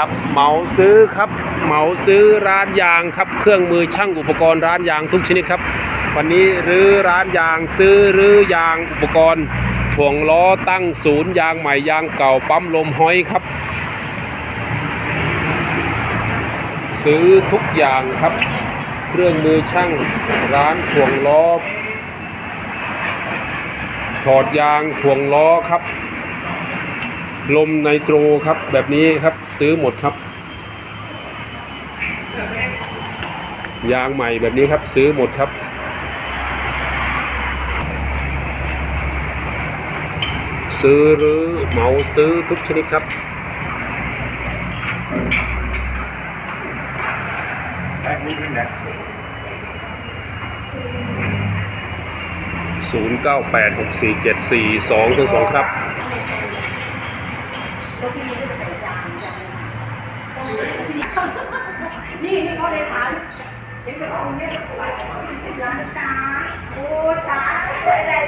ครับเหมาซื้อครับเหมาซื้อร้านยางครับเครื่องมือช่างอุปกรณ์ร้านยางทุกชนิดครับ วันนี้รื้อร้านยางซื้อรื้อยางอุปกรณ์ถ่วงล้อตั้งศูนย์ยางใหม่ยางเก่าปั๊มลมห้อยครับ ซื้อทุกอย่างครับ เครื่องมือช่างร้านถ่วงล้อถอดยางถ่วงล้อครับ ลมไนโตรครับ แบบนี้ครับซื้อหมดครับ ยางใหม่แบบนี้ครับ ซื้อหมดครับ ซื้อหรือเหมาซื้อทุกชนิดครับแพ็คนี้ขึ้นนะ0986474222ครับ ก็พี่นี่ก็ใส่จานี่นี่เขาเลยถามเห็นไป็นองค์เนี่ยสิบล้านจ้าโอ้จ้าได้